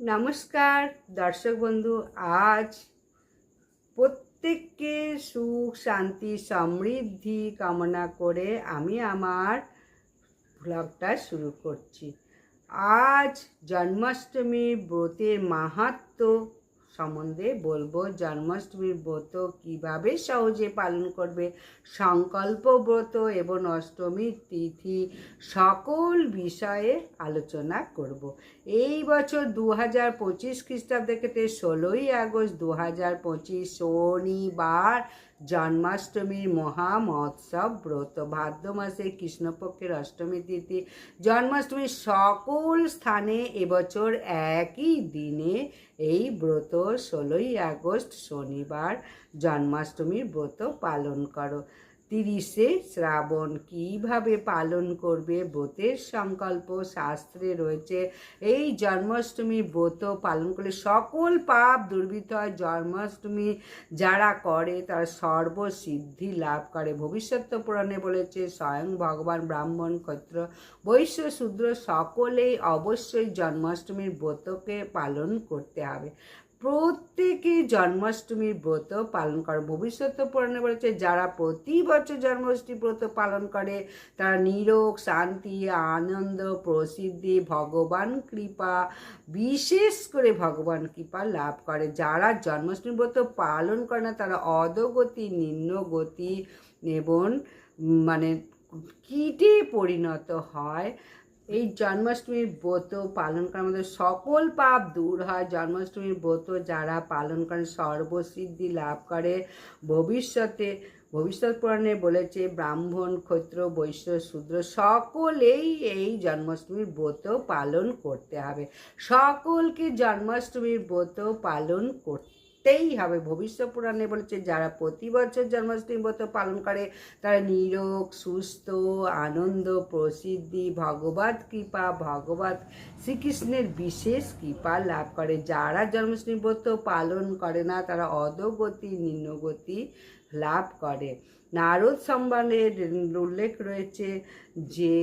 নমস্কার, দর্শক বন্ধু, আজ প্রত্যেককে সুখ, শান্তি, সমৃদ্ধি কামনা করে আমি আমার ব্লগটা শুরু করছি। আজ জন্মাষ্টমী ব্রতের মাহাত্ম সম্বন্ধে বলব, জন্মাষ্টমীর ব্রত কীভাবে সহজে পালন করবে, সংকল্প ব্রত এবং অষ্টমীর তিথি সকল বিষয়ে আলোচনা করব। এই বছর দু হাজার পঁচিশ খ্রিস্টাব্দ থেকে ষোলোই আগস্ট দু হাজার পঁচিশ শনিবার জন্মাষ্টমীর মহা মহোৎসব ব্রত ভাদ্র মাসে কৃষ্ণপক্ষের অষ্টমী তিথি। জন্মাষ্টমীর সকল স্থানে এবছর একই দিনে এই ব্রত ষোলোই আগস্ট শনিবার জন্মাষ্টমীর ব্রত পালন করো। তিরিশে শ্রাবণ কীভাবে পালন করবে? ব্রতের সংকল্প শাস্ত্রে রয়েছে। এই জন্মাষ্টমী ব্রত পালন করলে সকল পাপ দুর্বৃত্ত হয়। জন্মাষ্টমী যারা করে, তারা সর্বসিদ্ধি লাভ করে। ভবিষ্যৎ পুরাণে বলেছে, স্বয়ং ভগবান ব্রাহ্মণ, ক্ষত্র, বৈশ্য, শূদ্র, সকলেই অবশ্যই জন্মাষ্টমীর ব্রতকে পালন করতে হবে। প্রত্যেকে জন্মাষ্টমীর ব্রত পালন করে। ভবিষ্যৎ পুরাণে বলেছে, যারা প্রতি বছর জন্মাষ্টমী ব্রত পালন করে, তারা নিরোগ, শান্তি, আনন্দ, প্রসিদ্ধি, ভগবান কৃপা, বিশেষ করে ভগবান কৃপা লাভ করে। যারা জন্মাষ্টমী ব্রত পালন করে না, তারা অধগতি, নিম্নগতি এবং মানে কীটে পরিণত হয়। এই জন্মাষ্টমীর ব্রত পালন করার মধ্যে সকল পাপ দূর হয়। জন্মাষ্টমীর ব্রত যারা পালন করে, সর্বসিদ্ধি লাভ করে। ভবিষ্যতে, ভবিষ্যৎ পুরাণে বলেছে, ব্রাহ্মণ ক্ষত্র বৈশ্য, শূদ্র, সকলেই এই জন্মাষ্টমীর ব্রত পালন করতে হবে। সকলকে জন্মাষ্টমীর ব্রত পালন করতে করতেই হবে। ভবিষ্যৎ পুরাণে বলেছে, যারা প্রতি বছর জন্মাষ্টমী ব্রত পালন করে, তারা নিরোগ, সুস্থ, আনন্দ, প্রসিদ্ধি, ভগবত কৃপা, ভগবত শ্রীকৃষ্ণের বিশেষ কৃপা লাভ করে। যারা জন্মাষ্টমী ব্রত পালন করে না, তারা অধগতি, নিম্নগতি লাভ করে। নারদ সম্মানের উল্লেখ রয়েছে যে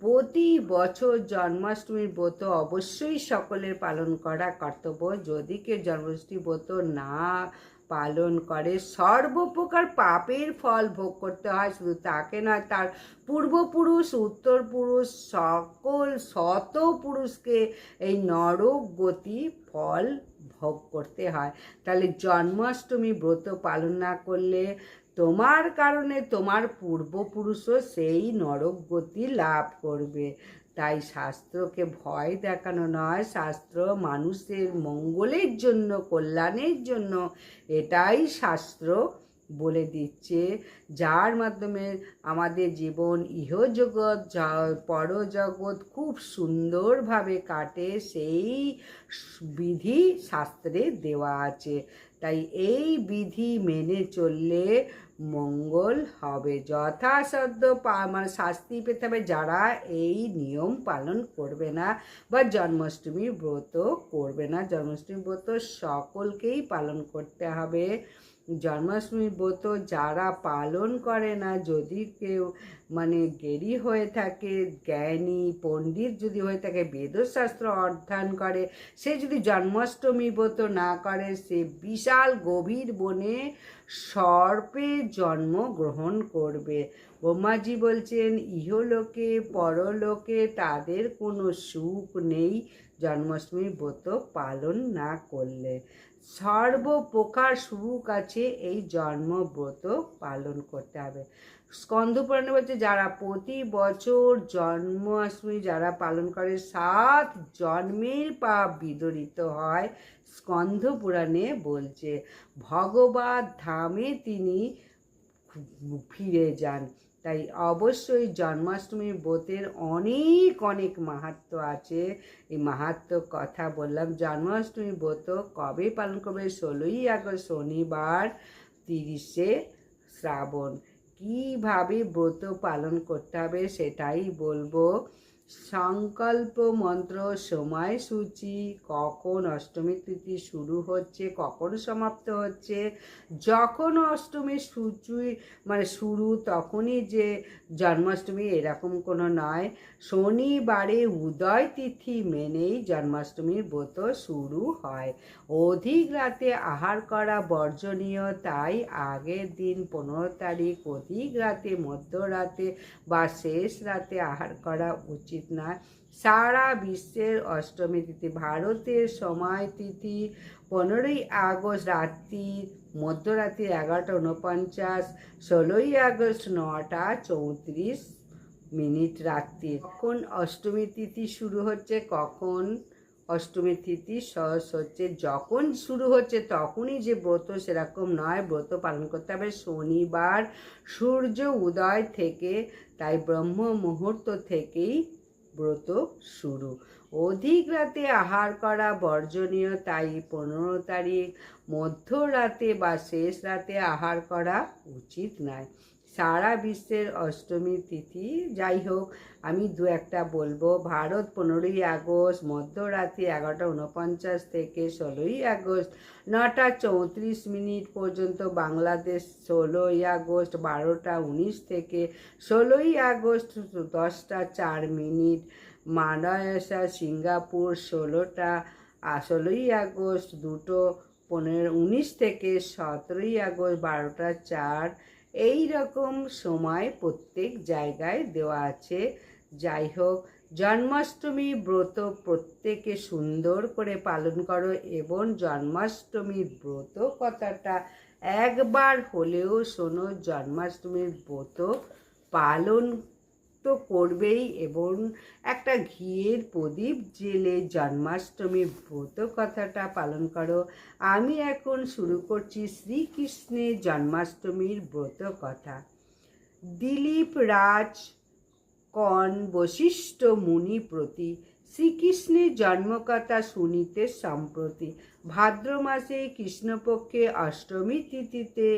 প্রতি বছর জন্মাষ্টমীর ব্রত অবশ্যই সকলের পালন করা কর্তব্য। যদি কেউ জন্মাষ্টমী ব্রত না পালন করে, সর্বপ্রকার পাপের ফল ভোগ করতে হয়। শুধু তাকে নয়, তার পূর্বপুরুষ উত্তর পুরুষ সকল শত পুরুষকে এই নরক গতি ফল ভোগ করতে হয়। তাহলে জন্মাষ্টমী ব্রত পালন না করলে তোমার কারণে তোমার পূর্বপুরুষও সেই নরক গতি লাভ করবে। তাই শাস্ত্রকে ভয় দেখানো নয়, শাস্ত্র মানুষের মঙ্গলের জন্য, কল্যাণের জন্য। এটাই শাস্ত্র। বলে দিচ্ছে, যার মাধ্যমে আমাদের জীবন ইহজগৎ পরজগৎ খুব সুন্দরভাবে কাটে, সেই বিধি শাস্ত্রে দেওয়া আছে। তাই এই বিধি মেনে চললে মঙ্গল হবে। যথাসাধ্য মানে শাস্তি পেতে হবে। যারা এই নিয়ম পালন করবে না বা জন্মাষ্টমী ব্রত করবে না জন্মাষ্টমী ব্রত সকলকেই পালন করতে হবে। জন্মাষ্টমী ব্রত যারা পালন করে না, যদি কেউ মানে গেরি হয়ে থাকে, জ্ঞানী, পণ্ডিত যদি হয়ে থাকে, বেদশাস্ত্র অধ্যয়ন করে, সে যদি জন্মাষ্টমী ব্রত না করে, সে বিশাল গভীর বনে সর্পে জন্ম গ্রহণ করবে। ব্রহ্মাজি বলছেন, ইহলোকে, পরলোকে তাদের কোনো সুখ নেই জন্মাষ্টমী ব্রত পালন না করলে। সর্বপ্রকার সুখ আছে এই জন্মব্রত পালন করতে হবে। স্কন্ধপুরাণে বলছে, যারা প্রতি বছর জন্মাষ্টমী যারা পালন করে, সাত জন্মের পাপ বিদরিত হয় স্কন্ধ পুরাণে বলছে। ভগবত ধামে তিনি ফিরে যান। তাই অবশ্যই জন্মাষ্টমীর ব্রতের অনেক অনেক মাহাত্ম আছে। এই মাহাত্ম কথা বললাম, জন্মাষ্টমী ব্রত কবে পালন করবে? ষোলোই আগস্ট শনিবার তিরিশে শ্রাবণ। কীভাবে ব্রত পালন করতে হবে সেটাই বলব। সংকল্প মন্ত্র সময়সূচি কখন অষ্টমী তিথি শুরু হচ্ছে, কখন সমাপ্ত হচ্ছে, যখন অষ্টমীর সূচি মানে শুরু তখনই যে জন্মাষ্টমী এরকম কোনো নয়। শনিবারে উদয় তিথি মেনেই জন্মাষ্টমীর ব্রত শুরু হয়। অধিক রাতে আহার করা বর্জনীয়, তাই আগের দিন পনেরো তারিখ অধিক রাতে মধ্যরাতে বা শেষ রাতে আহার করা উচিত নয়। সারা বিশ্বের অষ্টমী তিথি, ভারতের সময় তিথি পনেরোই আগস্ট রাত্রি মধ্যরাত্রি এগারোটা উনপঞ্চাশ ষোলোই আগস্ট নটা চৌত্রিশ মিনিট রাত্রি। কখন অষ্টমী তিথি শুরু হচ্ছে, কখন অষ্টমী তিথি সহজ হচ্ছে যখন শুরু হচ্ছে তখনই যে ব্রত সেরকম নয়। ব্রত পালন করতে হবে শনিবার। সূর্য উদয় থেকে তাই ব্রহ্ম মুহূর্ত থেকেই ব্রত শুরু। অধিক রাতে আহার করা বর্জনীয় তাই পনেরো তারিখ। মধ্যরাতে বা শেষ রাতে আহার করা উচিত নয়। সারা বিশ্বের অষ্টমী তিথি। যাই হোক, আমি দু একটা বলব। ভারত পনেরোই আগস্ট, মধ্যরাত্রি এগারোটা উনপঞ্চাশ থেকে ষোলোই আগস্ট, নটা চৌত্রিশ মিনিট পর্যন্ত বাংলাদেশ, ষোলোই আগস্ট, বারোটা উনিশ থেকে ষোলোই আগস্ট, দশটা চার মিনিট, মালয়েশিয়া, সিঙ্গাপুর, ষোলোটা ষোলোই আগস্ট, দুটো পনেরো, উনিশ থেকে সতেরোই আগস্ট, বারোটা চার এই রকম সময় প্রত্যেক জায়গায় দেওয়া আছে। যাই হোক, জন্মাষ্টমী ব্রত প্রত্যেকে সুন্দর করে পালন করো এবং জন্মাষ্টমীর ব্রত কথাটা একবার হলেও শোনো, জন্মাষ্টমীর ব্রত পালন তো করবেই এবং একটা ঘিয়ের প্রদীপ জেলে জন্মাষ্টমীর ব্রত কথাটা পালন করো। আমি এখন শুরু করছি শ্রীকৃষ্ণের জন্মাষ্টমীর ব্রত কথা। দিলীপ রাজ কন বশিষ্ঠ মুনি প্রতি, শ্রীকৃষ্ণের জন্মকথা শুনিতে সম্প্রতি। ভাদ্র মাসে কৃষ্ণপক্ষে অষ্টমী তিথিতে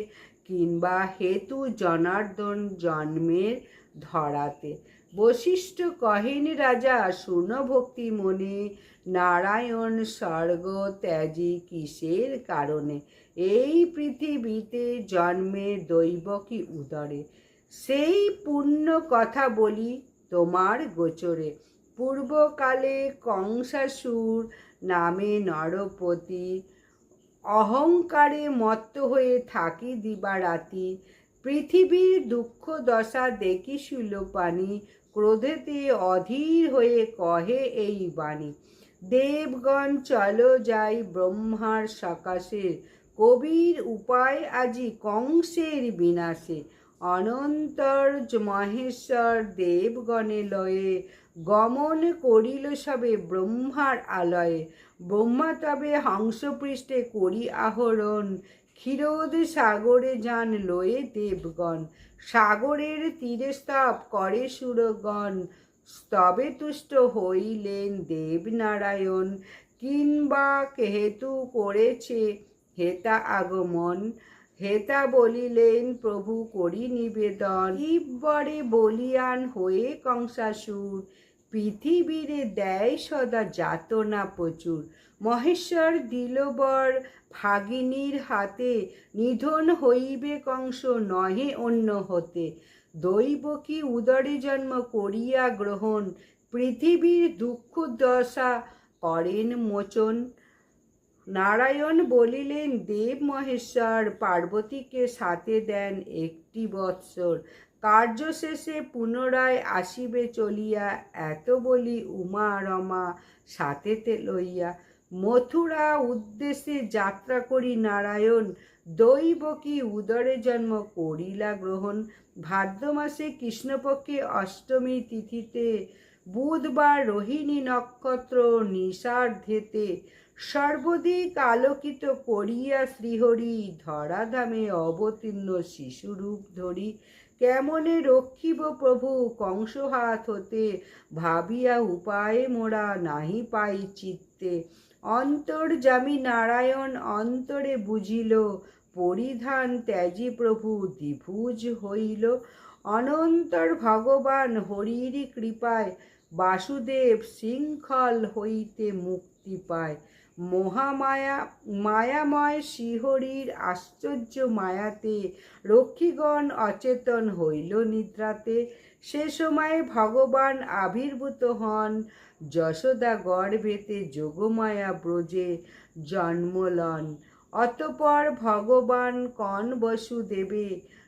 কিংবা হেতু জনার্দন জন্মের ধরাতে। বশিষ্ঠ কহেন রাজা শুন ভক্তি মনে, নারায়ণ স্বর্গ ত্যাজি কিসের কারণে? এই পৃথিবীতে জন্মের দৈবকী উদরে? সেই পুণ্য কথা বলি তোমার গোচরে। পূর্বকালে কংসাসুর নামে নরপতি, অহংকারে মত্ত হয়ে থাকি দিবারাতি। পৃথিবীর দুঃখ দশা দেখিছিল পানি, ক্রোধেতে অধীর হয়ে কহে এই বাণী। দেবগণ, চলো যাই ব্রহ্মার সকাশে, কবির উপায় আজি কংসের বিনাশে। অনন্তর মহেশ্বর দেবগণে লয়ে, গমন করিল সবে ব্রহ্মার আলয়ে। ব্রহ্মা তবে হংসপৃষ্ঠে করি আহরণ ক্ষীরোদ সাগরে যান লয়ে দেবগণ, সাগরের তীরে স্তব করে সুরগণ। স্তবে তুষ্ট হইলেন দেবনারায়ণ, কিংবা হেতু করেছে হেতা আগমন। হেতা বলিলেন, প্রভু করি নিবেদন। ইবরে বলিয়ান হয়ে কংসাসুর, পৃথিবীরে দেয় সদা যাতনা প্রচুর। মহেশ্বর দিলবর ভাগিনীর হাতে নিধন হইবে কংস নহে অন্য হতে। দৈব কি উদরে জন্ম করিয়া গ্রহণ? পৃথিবীর দুঃখ দশা করেন মোচন। নারায়ণ বলিলেন, দেব মহেশ্বর, পার্বতীকে সাথে দেন একটি বৎসর। কার্য শেষে পুনরায় আসিবে চলিয়া, এত বলি উমা রমা সাথেতে লইয়া মথুরা উদ্দেশ্যে যাত্রা করি নারায়ণ, দৈব কি উদরে জন্ম করিলা গ্রহণ। ভাদ্র মাসে কৃষ্ণপক্ষে অষ্টমী তিথিতে, বুধবার রোহিণী নক্ষত্র নিষার্ধেতে। সর্বদিক আলোকিত করিয়া শ্রীহরি, ধরাধামে অবতীর্ণ শিশুরূপ ধরি। কেমনে রক্ষিব প্রভু কংস হাত হতে, ভাবিয়া উপায়ে মোরা নাহি পাই চিত্তে। অন্তর্জামী নারায়ণ অন্তরে বুঝিল, পরিধান ত্যাজি প্রভু দ্বিভুজ হইল। অনন্তর ভগবান হরির কৃপায় বাসুদেব শৃঙ্খল হইতে মুক্তি পায়। মহামায়া, মায়াময় শ্রীহরির আশ্চর্য মায়াতে রক্ষীগণ অচেতন হইল নিদ্রাতে। সে সময় ভগবান আবির্ভূত হন। যশোদা গর্ভেতে যোগমায়া ব্রজে জন্মলন। অতপর ভগবান কন বসুদেবে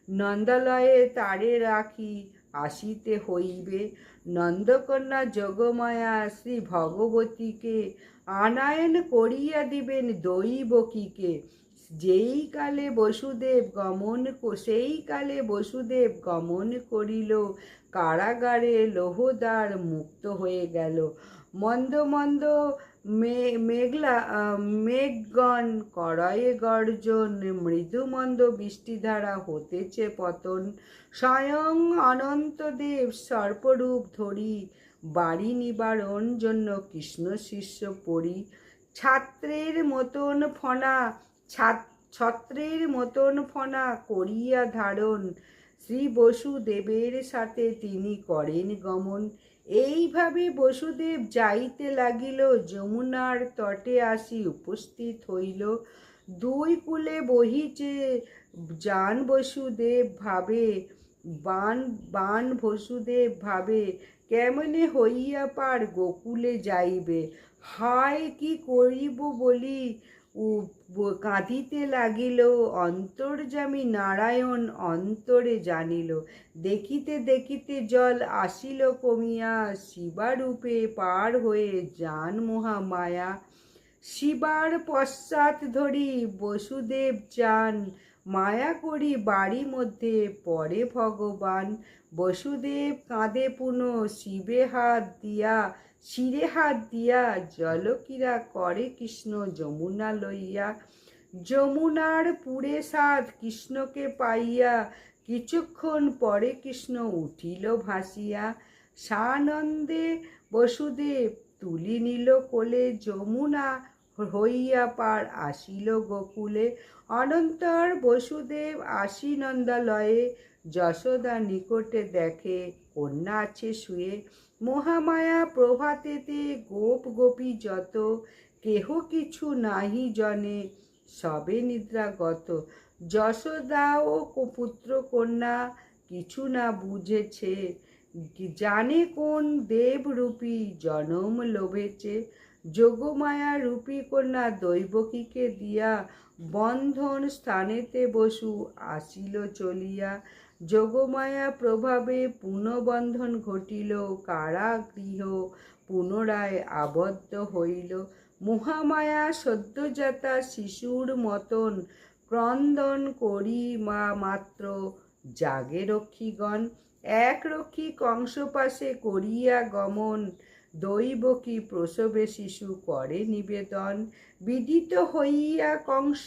নন্দালয়ে তারে রাখি আসিতে হইবে। নন্দকন্যা যোগমায়া শ্রী ভগবতীকে আনায়ন করিয়া দিবেন দৈবকীকে। যেই কালে বসুদেব গমন সেই কালে বসুদেব গমন করিল। কারাগারে লোহদ্বার মুক্ত হয়ে গেল। মন্দ মন্দ মেঘলা মেঘগণ করয়ে গর্জন মৃদু মন্দ বৃষ্টিধারা হতেছে পতন। স্বয়ং অনন্তদেব সর্পরূপ ধরি, বাড়ি নিবারণ জন্য কৃষ্ণ শিষ্য পড়ি ছাত্রের মতন ফনা ছত্রের মতন ফনা করিয়া ধারণ। শ্রী বসুদেবের সাথে তিনি করেন গমন। এইভাবে বসুদেব যাইতে লাগিল, যমুনার তটে আসি উপস্থিত হইল। দুই কূলে বহিছে যান বসুদেব ভাবে, বান বান বসুদেব ভাবে, কেমনে হইয়া পার গোকুলে যাইবে? হায়, কি করিব বলি? কাঁদিতে লাগিল অন্তর্যামী নারায়ণ অন্তরে জানিল। দেখিতে দেখিতে জল আসিল কমিয়া, শিবারূপে পার হয়ে যান মহামায়া। শিবার পশ্চাৎ ধরি বসুদেব যান, মায়া করি বাড়ি মধ্যে পরে ভগবান। বসুদেব কাঁদে পুনঃ, শিবে হাত দিয়া শিরে হাত দিয়া জলকিরা করে কৃষ্ণ যমুনা লইয়া। যমুনার পুরে সাধ কৃষ্ণকে পাইয়া, কিছুক্ষণ পরে কৃষ্ণ উঠিল ভাসিয়া। সানন্দে বসুদেব তুলি নিল কোলে, যমুনা হইয়া পার আসিল গোকুলে। অনন্তর বসুদেব আসি নন্দালয়ে, যশোদা নিকটে দেখে, কন্যা আছে শুয়ে। মহামায়া প্রভাতেতে গোপ গোপী যত, কেহ কিছু নাহি জনে, সবে নিদ্রাগত যশোদা ও পুত্র কন্যা কিছু না বুঝেছে, জানে কোন দেবরূপী জনম লোভেছে। যোগমায়া রূপী কন্যা দৈবকীকে দিয়া বন্ধন স্থানেতে বসু, আসিল চলিয়া। যোগমায়া প্রভাবে পুনঃবন্ধন ঘটিল, কারাগৃহ পুনরায় আবদ্ধ হইল। মহামায়া সদ্যজাতা শিশুর মতন ক্রন্দন করি মা মাত্র, জাগে রক্ষীগণ। এক রক্ষী কংস পাশে করিয়া গমন দৈবকী প্রসবে শিশু করে নিবেদন। বিদিত হইয়া কংস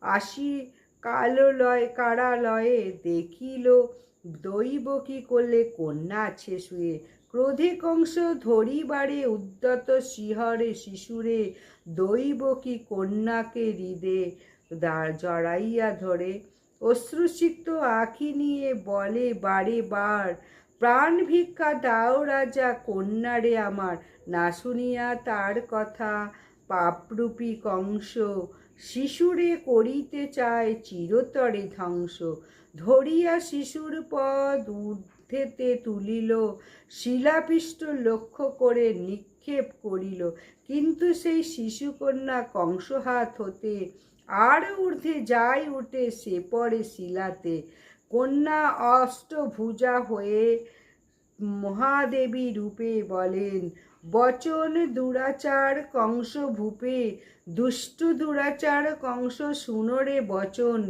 আসি কাললয় কারালয়ে দেখিল দৈবকী করলে কন্যা আছে শুয়ে? ক্রোধে কংস ধরিবারে উদ্যত শিহরে, শিশুরে দৈবকী কন্যাকে হৃদে জড়াইয়া ধরে? অশ্রুসিক্ত আঁখি নিয়ে বলে বারে বার, প্রাণ ভিক্ষা দাও রাজা, কন্যারে আমার। না শুনিয়া তার কথা পাপরূপী কংস শিশুরে করিতে চায় চিরতরে ধ্বংস। ধরিয়া শিশুর পদ ঊর্ধ্বেতে তুলিল, শিলাপিষ্ট লক্ষ্য করে নিক্ষেপ করিল। কিন্তু সেই শিশুকন্যা কংসহাত হতে, আর ঊর্ধ্বে যাই উঠে সে পড়ে শিলাতে। কন্যা অষ্টভুজা হয়ে মহাদেবী রূপে বলেন বচন দুরাচার কংস ভূপে, দুষ্টু দুরাচার কংস শুনরে বচন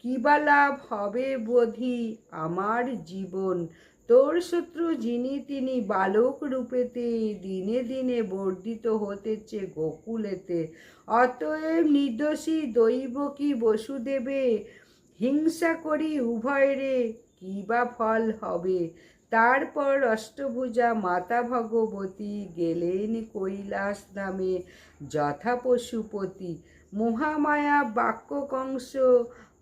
কিবা লাভ হবে বোধি আমার জীবন? তোর শত্রু যিনি তিনি বালক রূপেতে দিনে দিনে বর্ধিত হতেছে গোকুলেতে। অতএব নির্দোষী দৈব কি বসুদেবে? হিংসা করি উভয়রে কি বা ফল হবে? তারপর অষ্টভুজা মাতা ভগবতী গেলেন কৈলাস ধামে। যথা পশুপতি, মহামায়া বাক্য কংস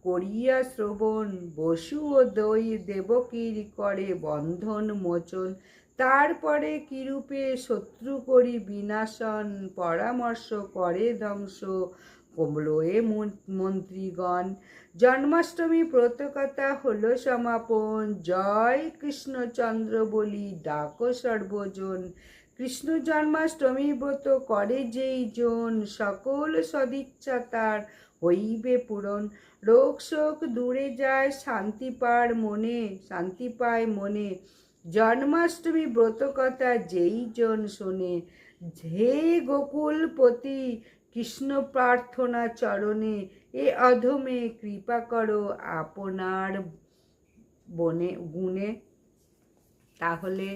করিয়া শ্রবণ। বসু ও দই দেবকীর করে বন্ধন মোচন। তারপরে কিরূপে শত্রু করি বিনাশন, পরামর্শ করে ধ্বংস। কমলোয়ে মন্ত্রীগণ জন্মাষ্টমী ব্রতকথা হলো সমাপন। জয় কৃষ্ণচন্দ্র বলি, ডাকো সর্বজন। কৃষ্ণ জন্মাষ্টমী ব্রত করে যেই জন, সকল সদিচ্ছা তার হইবে পূরণ। রোগ শোক দূরে যায়, শান্তি পার মনে, শান্তি পায় মনে। জন্মাষ্টমী ব্রত কথা যেই জন শোনে, হে গোকুলপতি, কৃষ্ণ প্রার্থনা চরণে। এ অধমে কৃপা করো আপনার বনে, গুণে। তাহলে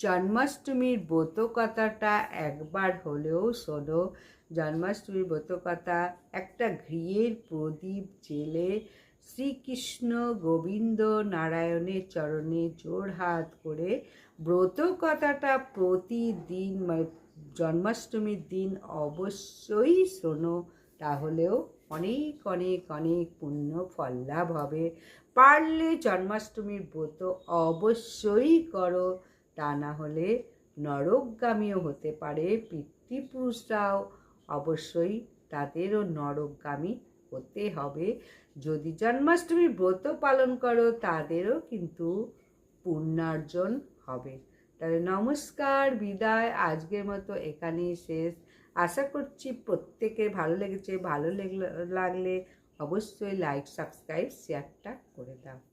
জন্মাষ্টমীর ব্রত কথাটা একবার হলেও শোনো। জন্মাষ্টমীর ব্রত কথা একটা ঘিয়ের প্রদীপ জেলে শ্রীকৃষ্ণ গোবিন্দ নারায়ণের চরণে জোর হাত করে ব্রত কথাটা প্রতিদিন, জন্মাষ্টমীর দিন অবশ্যই শোনো। তাহলেও অনেক অনেক অনেক পুণ্য ফল লাভ হবে। পারলে জন্মাষ্টমীর ব্রত অবশ্যই করো। তা না হলে নরকগামীও হতে পারে। পিতৃপুরুষরাও অবশ্যই তাদেরও নরকগামী হতে হবে। যদি জন্মাষ্টমীর ব্রত পালন করো, তাদেরও কিন্তু পুণ্যার্জন হবে। তাহলে নমস্কার, বিদায়। আজকের মতো এখানেই শেষ। আশা করছি প্রত্যেকের ভালো লেগেছে ভালো লাগলে অবশ্যই লাইক সাবস্ক্রাইব শেয়ারটা করে দাও।